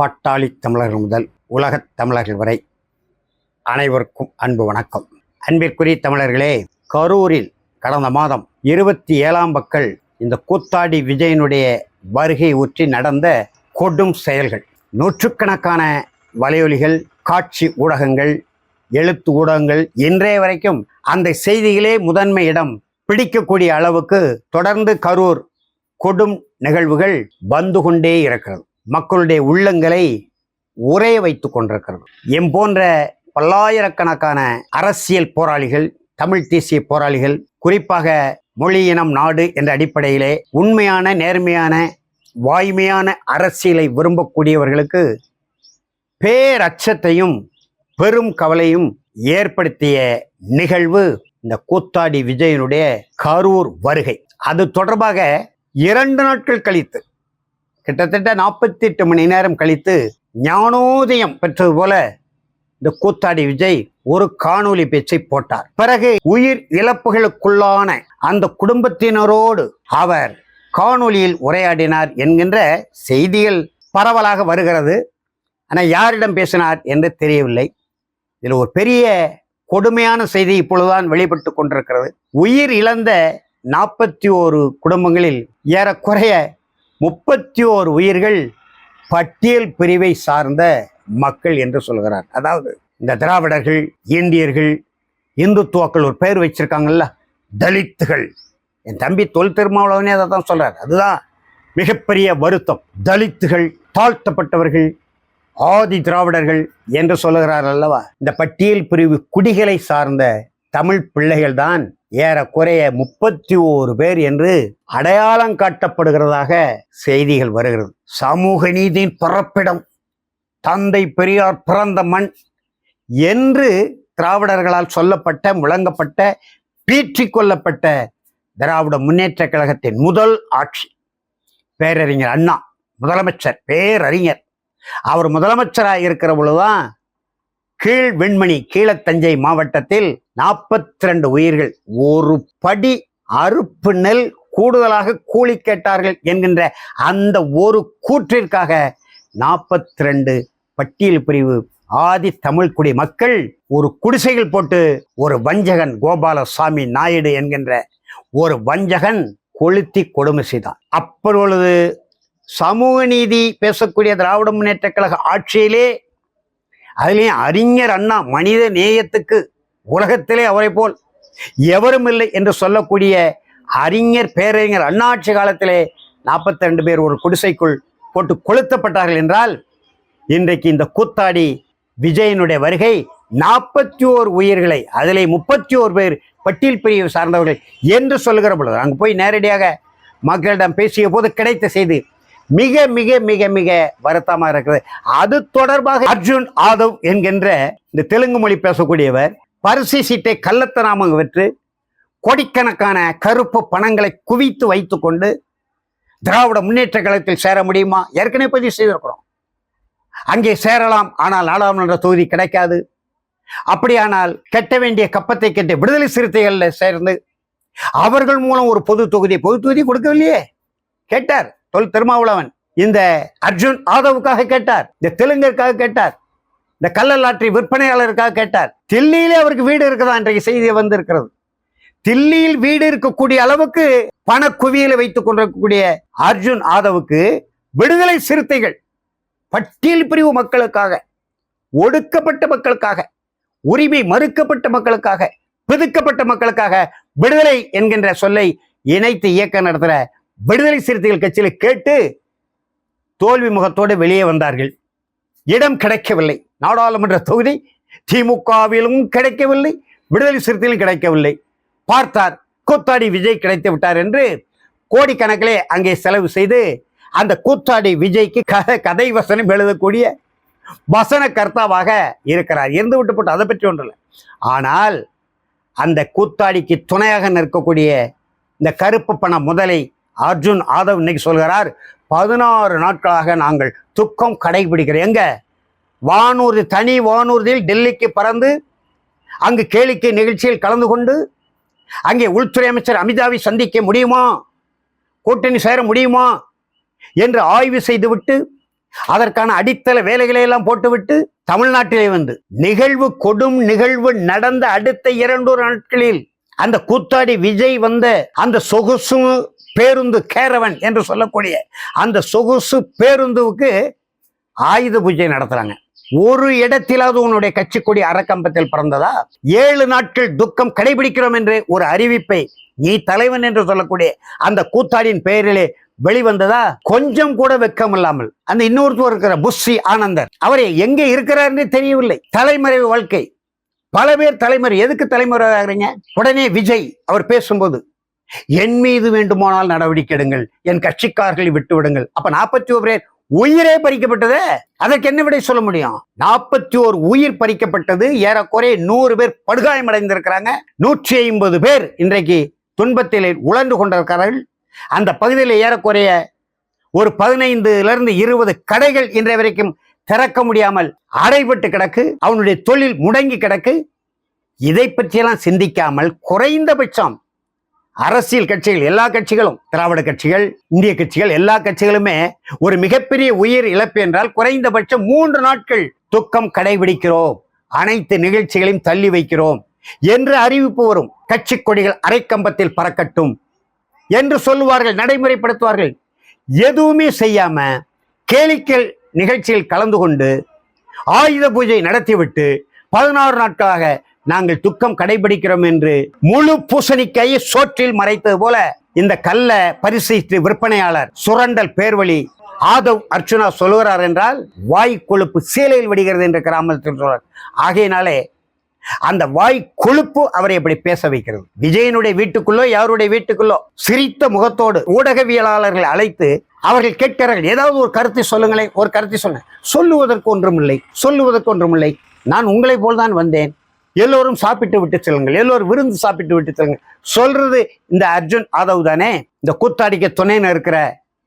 பாட்டாளி தமிழர்கள் முதல் உலகத் தமிழர்கள் வரை அனைவருக்கும் அன்பு வணக்கம். அன்பிற்குரிய தமிழர்களே கரூரில் கடந்த மாதம் இருபத்தி ஏழாம் பக்கல் இந்த கூத்தாடி விஜயனுடைய வருகை ஊற்றி நடந்த கொடும் செயல்கள். நூற்றுக்கணக்கான வலையொலிகள் காட்சி ஊடகங்கள் எழுத்து ஊடகங்கள் இன்றைய வரைக்கும் அந்த செய்திகளே முதன்மை இடம் பிடிக்கக்கூடிய அளவுக்கு தொடர்ந்து கரூர் கொடும் நிகழ்வுகள் வந்து கொண்டே இருக்கிறது. மக்களுடைய உள்ளங்களை உரைய வைத்து கொண்டிருக்கிறது. எம் போன்ற பல்லாயிரக்கணக்கான அரசியல் போராளிகள் தமிழ் தேசிய போராளிகள் குறிப்பாக மொழி இனம் நாடு என்ற அடிப்படையிலே உண்மையான நேர்மையான வாய்மையான அரசியலை விரும்பக்கூடியவர்களுக்கு பேரச்சத்தையும் பெரும் கவலையும் ஏற்படுத்திய நிகழ்வு இந்த கூத்தாடி விஜயனுடைய கரூர் வருகை. அது தொடர்பாக இரண்டு நாட்கள் கழித்து கிட்டத்தட்ட நாற்பத்தி எட்டு மணி நேரம் கழித்து ஞானோதயம் பெற்றது போல இந்த கூத்தாடி விஜய் ஒரு காணொளி பேச்சை போட்டார். பிறகு உயிர் இழப்புகளுக்குள்ளான அந்த குடும்பத்தினரோடு அவர் காணொலியில் உரையாடினார் என்கின்ற செய்திகள் பரவலாக வருகிறது. ஆனால் யாரிடம் பேசினார் என்று தெரியவில்லை. இதில் ஒரு பெரிய கொடுமையான செய்தி இப்பொழுதுதான் வெளிப்பட்டு கொண்டிருக்கிறது. உயிர் இழந்த நாற்பத்தி ஓரு குடும்பங்களில் ஏறக்குறைய முப்பத்தி ஓரு உயிர்கள் பட்டியல் பிரிவை சார்ந்த மக்கள் என்று சொல்கிறார். அதாவது இந்த திராவிடர்கள் இந்தியர்கள் இந்துத்துவாக்கள் ஒரு பெயர் வச்சிருக்காங்கல்ல தலித்துகள். என் தம்பி தொல் திருமாவளவனே அதை தான் சொல்கிறார் அதுதான் மிகப்பெரிய வருத்தம். தலித்துகள் தாழ்த்தப்பட்டவர்கள் ஆதி திராவிடர்கள் என்று சொல்லுகிறார் அல்லவா? இந்த பட்டியல் பிரிவு குடிகளை சார்ந்த தமிழ் பிள்ளைகள் தான் ஏறக்குறைய முப்பத்தி ஓரு பேர் என்று அடையாளம் காட்டப்படுகிறதாக செய்திகள் வருகிறது. சமூக நீதியின் பிறப்பிடம் தந்தை பெரியார் பிறந்த மண் என்று திராவிடர்களால் சொல்லப்பட்ட முழங்கப்பட்ட பீற்றிக் கொள்ளப்பட்ட திராவிட முன்னேற்ற கழகத்தின் முதல் ஆட்சி. பேரறிஞர் அண்ணா முதலமைச்சர் பேரறிஞர். அவர் முதலமைச்சராக இருக்கிற பொழுதுதான் கீழ் வெண்மணி கீழத்தஞ்சை மாவட்டத்தில் நாற்பத்தி ரெண்டு உயிர்கள். ஒரு படி அறுப்பு நெல் கூடுதலாக கூலி கேட்டார்கள் என்கின்ற அந்த ஒரு கூற்றிற்காக நாற்பத்தி ரெண்டு பட்டியல் பிரிவு ஆதி தமிழ்குடி மக்கள் ஒரு குடிசைகள் போட்டு ஒரு வஞ்சகன் கோபாலசாமி நாயுடு என்கின்ற ஒரு வஞ்சகன் கொளுத்தி கொடுமை செய்தான். அப்பொழுது சமூக நீதி பேசக்கூடிய திராவிட முன்னேற்ற கழக ஆட்சியிலே அதுலேயும் அறிஞர் அண்ணா மனித நேயத்துக்கு உலகத்திலே அவரை போல் எவரும் இல்லை என்று சொல்லக்கூடிய அறிஞர் பேரறிஞர் அண்ணாட்சி காலத்திலே நாற்பத்தி ரெண்டு பேர் ஒரு குடிசைக்குள் போட்டு கொளுத்தப்பட்டார்கள் என்றால் இன்றைக்கு இந்த கூத்தாடி விஜயனுடைய வருகை நாற்பத்தி ஓர் உயிர்களை அதிலே முப்பத்தி ஓர் பேர் பட்டியல் பிரிவு சார்ந்தவர்கள் என்று சொல்லுகிற பொழுது அங்கே போய் நேரடியாக மக்களிடம் பேசிய போது கிடைத்த செய்தி மிக மிக மிக மிக வருத்தமாக இருக்கிறது அது தொடர்பாக அர்ஜுன் ஆதவ் என்கின்ற இந்த தெலுங்கு மொழி பேசக்கூடியவர் பரிசு சீட்டை கள்ளத்தனாமங்க விற்று கோடிக்கணக்கான கருப்பு பணங்களை குவித்து வைத்துக்கொண்டு திராவிட முன்னேற்ற கழகத்தில் சேர முடியுமா? ஏற்கனவே பதிவு செய்திருக்கிறோம். அங்கே சேரலாம் ஆனால் நாடாளுமன்ற தொகுதி கிடைக்காது. அப்படியானால் கட்ட வேண்டிய கப்பத்தை கட்டி விடுதலை சிறுத்தைகளில் சேர்ந்து அவர்கள் மூலம் ஒரு பொது தொகுதி பொது தொகுதி கொடுக்கவில்லையே? கேட்டார். தொல் திருமாவளவன். இந்த அர்ஜுன் ஆதவுக்காக கேட்டார் இந்த தெலுங்கருக்காக கேட்டார் இந்த கள்ளலாற்றி விற்பனையாளருக்காக கேட்டார். தில்லியிலே அவருக்கு வீடு இருக்குதா இன்றைக்கு செய்தி வந்திருக்கிறது. தில்லியில் வீடு இருக்கக்கூடிய அளவுக்கு பண குவியலை வைத்துக் கொண்டிருக்கக்கூடிய அர்ஜுன் ஆதவுக்கு விடுதலை சிறுத்தைகள் பட்டியல் பிரிவு மக்களுக்காக ஒடுக்கப்பட்ட மக்களுக்காக உரிமை மறுக்கப்பட்ட மக்களுக்காக பிதுக்கப்பட்ட மக்களுக்காக விடுதலை என்கின்ற சொல்லை இணைத்து இயக்கம் நடத்துகிற விடுதலை சிறுத்தைகள் கட்சியில் கேட்டு தோல்வி முகத்தோடு வெளியே வந்தார்கள். இடம் கிடைக்கவில்லை. நாடாளுமன்ற தொகுதி திமுகவிலும் கிடைக்கவில்லை. விடுதலை சிறுத்தையிலும் கிடைக்கவில்லை. பார்த்தார் கூத்தாடி விஜய் கிடைத்து விட்டார் என்று கோடிக்கணக்கிலே அங்கே செலவு செய்து அந்த கூத்தாடி விஜய்க்கு கதை கதை வசனம் எழுதக்கூடிய வசன கர்த்தாவாக இருக்கிறார். இருந்து விட்டு போட்டு அதை பற்றி ஒன்றில்லை ஆனால் அந்த கூத்தாடிக்கு துணையாக நிற்கக்கூடிய இந்த கருப்பு பண முதலை அர்ஜுன் ஆதவ் இன்னைக்கு சொல்கிறார் பதினாறு நாட்களாக நாங்கள் துக்கம் கடைபிடிக்கிறோம். எங்க? வானூர்தி தனி வானூர்தியில் டெல்லிக்கு பறந்து அங்கு கேளிக்கை நிகழ்ச்சியில் கலந்து கொண்டு அங்கே உள்துறை அமைச்சர் அமிதாவை சந்திக்க முடியுமா? கூட்டணி சேர முடியுமா? என்று ஆய்வு செய்துவிட்டு அதற்கான அடித்தள வேலைகளை எல்லாம் போட்டுவிட்டு தமிழ்நாட்டிலே வந்து நிகழ்வு கொடும் நிகழ்வு நடந்த அடுத்த இரண்டு நாட்களில் அந்த கூத்தாடி விஜய் வந்த அந்த சொகுசு பேருந்து கேரவன் என்று சொல்லக்கூடிய அந்த சொகுசு பேருந்துவுக்கு ஆயுத பூஜை நடத்துறாங்க. ஒரு இடத்திலாவது உன்னுடைய கட்சி கொடி அறக்கம்பத்தில் பிறந்ததா? ஏழு நாட்கள் துக்கம் கடைபிடிக்கிறோம் என்று ஒரு அறிவிப்பை நீ தலைவன் என்று சொல்லக்கூடிய அந்த கூத்தாடியின் பெயரிலே வெளிவந்ததா? கொஞ்சம் கூட வெக்கம் இல்லாமல். அந்த இன்னொருத்தர் இருக்கிற புஷி ஆனந்தர் அவரை எங்கே இருக்கிறாருன்னு தெரியவில்லை. தலைமறைவு வாழ்க்கை. பல பேர் தலைமறை எதுக்கு தலைமுறை ஆகுறீங்க உடனே விஜய் அவர் பேசும்போது என் மீது வேண்டுமானால் நடவடிக்கை எடுங்கள். என் கட்சிக்காரர்களை விட்டுவிடுங்கள் அப்ப நாற்பத்தி ஒரு பேர் உயிரே பறிக்கப்பட்டதே? அதற்கு என்ன விடை சொல்ல முடியும்? நாற்பத்தி ஓர் உயிர் பறிக்கப்பட்டது ஏறக்குறைய நூறு பேர் படுகாயமடைந்திருக்கிறாங்க. நூற்றி ஐம்பது பேர் இன்றைக்கு துன்பத்தில் உழன்று கொண்டிருக்கிறார்கள். அந்த பகுதியில் ஏறக்குறைய ஒரு பதினைந்துல இருந்து இருபது கடைகள் இன்றைய வரைக்கும் திறக்க முடியாமல் அடைபட்டு கிடக்கு. அவனுடைய தொழில் முடங்கி கிடக்கு. இதை பற்றியெல்லாம் சிந்திக்காமல் குறைந்தபட்சம் அரசியல் கட்சிகள் எல்லா கட்சிகளும் திராவிட கட்சிகள் இந்திய கட்சிகள் எல்லா கட்சிகளுமே ஒரு மிகப்பெரிய உயிர் இழப்பு என்றால் குறைந்தபட்சம் மூன்று நாட்கள் துக்கம் கடைபிடிக்கிறோம். அனைத்து நிகழ்ச்சிகளையும் தள்ளி வைக்கிறோம். என்று அறிவிப்பு வரும். கட்சி கொடிகள் அரைக்கம்பத்தில் பறக்கட்டும். என்று சொல்லுவார்கள் நடைமுறைப்படுத்துவார்கள். எதுவுமே செய்யாம கேளிக்கல் நிகழ்ச்சியில் கலந்து கொண்டு ஆயுத பூஜை நடத்திவிட்டு பதினாறு நாட்களாக நாங்கள் துக்கம் கடைபிடிக்கிறோம் என்று முழு பூசணிக்காயை சோற்றில் மறைத்தது போல இந்த கல்ல பரிசீலித்து விற்பனையாளர் சுரண்டல் பேர்வழி ஆதவ் அர்ச்சுனா சொல்லுகிறார் என்றால் வாய் கொழுப்பு சீலையில் விடுகிறது என்று கிராமத்தில் சொல்றார். ஆகையினாலே அந்த வாய் கொழுப்பு அவரை எப்படி பேச வைக்கிறது. விஜயனுடைய வீட்டுக்குள்ளோ யாருடைய வீட்டுக்குள்ளோ சிரித்த முகத்தோடு ஊடகவியலாளர்களை அழைத்து அவர்கள் கேட்கிறார்கள் ஏதாவது ஒரு கருத்தை சொல்லுங்களேன் ஒரு கருத்தை சொல்லுங்க. சொல்லுவதற்கு ஒன்றுமில்லை சொல்லுவதற்கு ஒன்றுமில்லை. நான் உங்களை போல் தான் வந்தேன் எல்லோரும் சாப்பிட்டு விட்டு செல்லுங்கள். எல்லோரும் விருந்து சாப்பிட்டு விட்டு செல்லுங்கள். சொல்றது இந்த அர்ஜுன் ஆதவ் தானே? இந்த கூத்தாடிக்க துணைன்னு இருக்கிற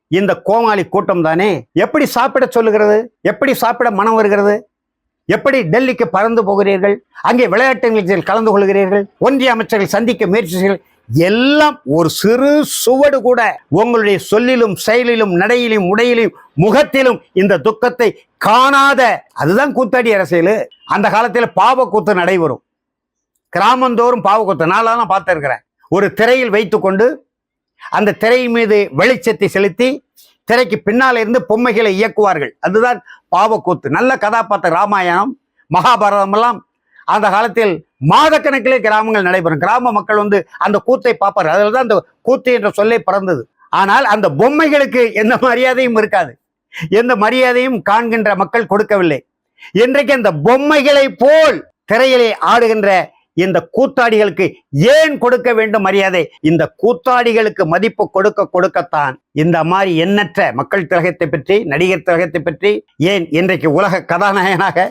இந்த கோமாளி கூட்டம் தானே? எப்படி சாப்பிட சொல்லுகிறது? எப்படி சாப்பிட மனம் வருகிறது? எப்படி டெல்லிக்கு பறந்து போகிறீர்கள்? அங்கே விளையாட்டு நிகழ்ச்சியில் கலந்து கொள்கிறீர்கள்? ஒன்றிய அமைச்சர்கள் சந்திக்க முயற்சி எல்லாம் ஒரு சிறு சுவடு கூட உங்களுடைய சொல்லிலும் செயலிலும் நடையிலும் உடையிலும் முகத்திலும் இந்த துக்கத்தை காணாத அதுதான் கூத்தாடி அரசியல். அந்த காலத்தில் பாவக்கூத்து நடைபெறும். கிராமந்தோறும் பாவக்கூத்து. கூத்து நான்லாம் பார்த்துருக்கிறேன். ஒரு திரையில் வைத்துக்கொண்டு அந்த திரை மீது வெளிச்சத்தை செலுத்தி திரைக்கு பின்னால் இருந்து பொம்மைகளை இயக்குவார்கள். அதுதான் பாவக்கூத்து. நல்ல கதாபாத்திர ராமாயணம் மகாபாரதம் எல்லாம் அந்த காலத்தில் மாதக்கணக்கிலே கிராமங்கள் நடைபெறும். கிராம மக்கள் வந்து அந்த கூத்தை பார்ப்பார் அதில் தான் அந்த கூத்து என்ற சொல்லை பிறந்தது. ஆனால் அந்த பொம்மைகளுக்கு எந்த மரியாதையும் இருக்காது. எந்த மரியாதையும் காண்கின்ற மக்கள் கொடுக்கவில்லை. இன்றைக்கு அந்த பொம்மைகளை போல் திரையிலே ஆடுகின்ற இந்த கூத்தாடிகளுக்கு ஏன் கொடுக்க வேண்டும் மரியாதை? இந்த கூத்தாடிகளுக்கு மதிப்பு கொடுக்க கொடுக்கத்தான் இந்த மாதிரி எண்ணற்ற மக்கள் திலகத்தை பற்றி நடிகர் திலகத்தை பற்றி ஏன் இன்றைக்கு உலக கதாநாயகனாக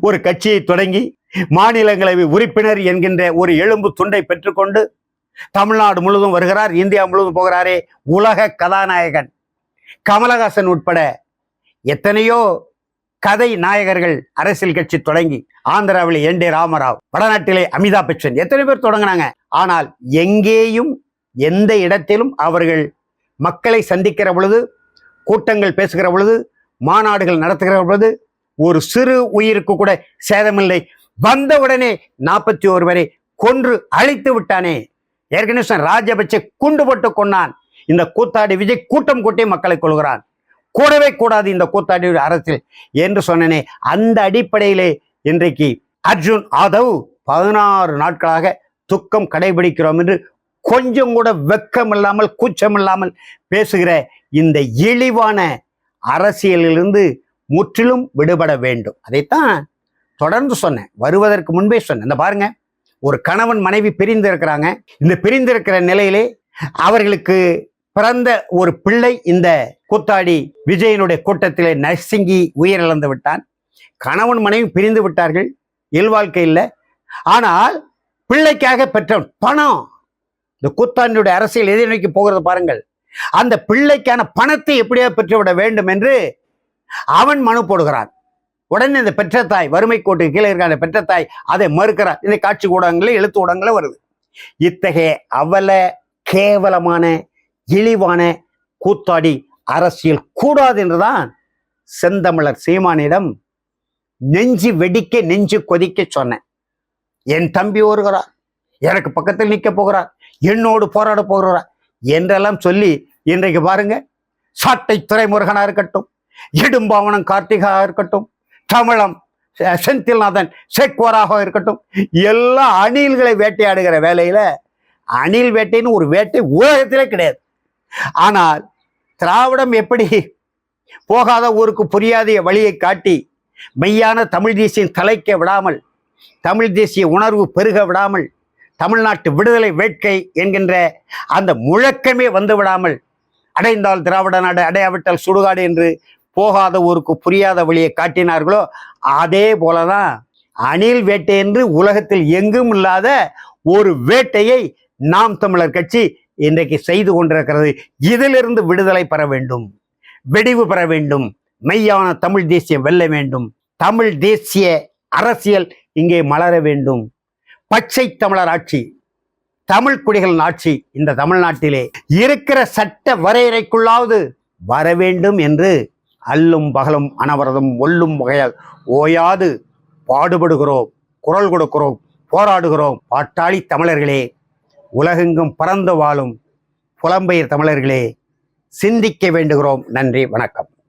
ஒரு கட்சியை தொடங்கி மாநிலங்களவை உறுப்பினர் என்கின்ற ஒரு எலும்பு துண்டை பெற்றுக்கொண்டு தமிழ்நாடு முழுவதும் வருகிறார் இந்தியா முழுவதும் போகிறாரே உலக கதாநாயகன் கமலஹாசன் உட்பட எத்தனையோ கதை நாயகர்கள் அரசியல் கட்சி தொடங்கி ஆந்திராவில் என். டி. ராமராவ் வடநாட்டிலே அமிதாப் பச்சன் எத்தனை பேர் தொடங்கினாங்க? ஆனால் எங்கேயும் எந்த இடத்திலும் அவர்கள் மக்களை சந்திக்கிற பொழுது கூட்டங்கள் பேசுகிற பொழுது மாநாடுகள் நடத்துகிற பொழுது ஒரு சிறு உயிருக்கு கூட சேதமில்லை. வந்தவுடனே நாற்பத்தி ஒரு வரை கொன்று அழைத்து விட்டானே. ஏற்கனவே சொன்ன ராஜபட்ச குண்டு போட்டு கொண்டான் இந்த கூத்தாடி விஜய் கூட்டம் கூட்டி மக்களை கொள்கிறான் கூடவே கூடாது இந்த கூத்தாடி அரசியல் என்று சொன்னனே. அந்த அடிப்படையிலே இன்றைக்கு அர்ஜுன் ஆதவ் பதினாறு நாட்களாக துக்கம் கடைபிடிக்கிறோம் என்று கொஞ்சம் கூட வெக்கம் இல்லாமல் கூச்சம் இல்லாமல் பேசுகிற இந்த இழிவான அரசியலிலிருந்து முற்றிலும் விடுபட வேண்டும். அதைத்தான் தொடர்ந்து சொன்னேன். வருவதற்கு முன்பே சொன்னேன். இந்த பாருங்க ஒரு கணவன் மனைவி பிரிந்து இருக்கிறாங்க இந்த பிரிந்து இருக்கிற நிலையிலே அவர்களுக்கு பிறந்த ஒரு பிள்ளை இந்த கூத்தாடி விஜயனுடைய கூட்டத்திலே நசுங்கி உயிரிழந்து விட்டான். கணவன் மனைவி பிரிந்து விட்டார்கள். இல்வாழ்க்கை இல்லை. ஆனால் பிள்ளைக்காக பெற்ற பணம். இந்த கூத்தாண்டியுடைய அரசியல் எதிர்நோக்கி நோக்கி போகிறது பாருங்கள். அந்த பிள்ளைக்கான பணத்தை எப்படியா பெற்றுவிட வேண்டும் என்று அவன் மனு போடுகிறான். உடனே இந்த பெற்ற தாய் வறுமை கோட்டு கீழே இருக்கிற அந்த பெற்ற தாய் அதை மறுக்கிறார். இந்த காட்சி ஊடகங்களே எழுத்து ஊடகங்களே வருது. இத்தகைய அவல கேவலமான இழிவான கூத்தாடி அரசியல் கூடாது என்றுதான் செந்தமிழர் சீமானிடம் நெஞ்சு வெடிக்க நெஞ்சு கொதிக்க சொன்னேன். என் தம்பி வருகிறார் எனக்கு பக்கத்தில் நிற்க போகிறார். என்னோடு போராட போகிறார் என்றெல்லாம் சொல்லி இன்றைக்கு பாருங்க சாட்டை துறைமுருகனா இருக்கட்டும் இடும்பாவனம் கார்த்திகா இருக்கட்டும் தமிழம் செந்தில்நாதன் சேக்வராக இருக்கட்டும் எல்லா அணில்களை வேட்டையாடுகிற வேலையில அணில் வேட்டைன்னு ஒரு வேட்டை உலகத்திலே கிடையாது. ஆனால் திராவிடம் எப்படி போகாத ஊருக்கு புரியாத வழியை காட்டி மெய்யான தமிழ் தேசியம் தலைக்க விடாமல் தமிழ் தேசிய உணர்வு பெருக விடாமல் தமிழ்நாட்டு விடுதலை வேட்கை என்கின்ற அந்த முழக்கமே வந்து விடாமல் அடைந்தால் திராவிட நாடு அடையாவிட்டால் சுடுகாடு என்று போகாத ஊருக்கு புரியாத வழியை காட்டினார்களோ அதே போலதான் அணில் வேட்டை என்று உலகத்தில் எங்கும் இல்லாத ஒரு வேட்டையை நாம் தமிழர் கட்சி இன்றைக்கு செய்து கொண்டிருக்கிறது. இதிலிருந்து விடுதலை பெற வேண்டும் வெடிவு பெற வேண்டும் மெய்யான தமிழ் தேசியம் வெல்ல வேண்டும் தமிழ் தேசிய அரசியல் இங்கே மலர வேண்டும். பச்சை தமிழர் ஆட்சி தமிழ் குடிகளின் ஆட்சி இந்த தமிழ்நாட்டிலே இருக்கிற சட்ட வரையறைக்குள்ளாவது வர வேண்டும் என்று அல்லும் பகலும் அனவரதம் ஒல்லும் வகையால் ஓயாது பாடுபடுகிறோம் குரல் கொடுக்கிறோம் போராடுகிறோம். பாட்டாளி தமிழர்களே உலகெங்கும் பறந்து வாழும் புலம்பெயர் தமிழர்களே சிந்திக்க வேண்டுகிறோம். நன்றி வணக்கம்.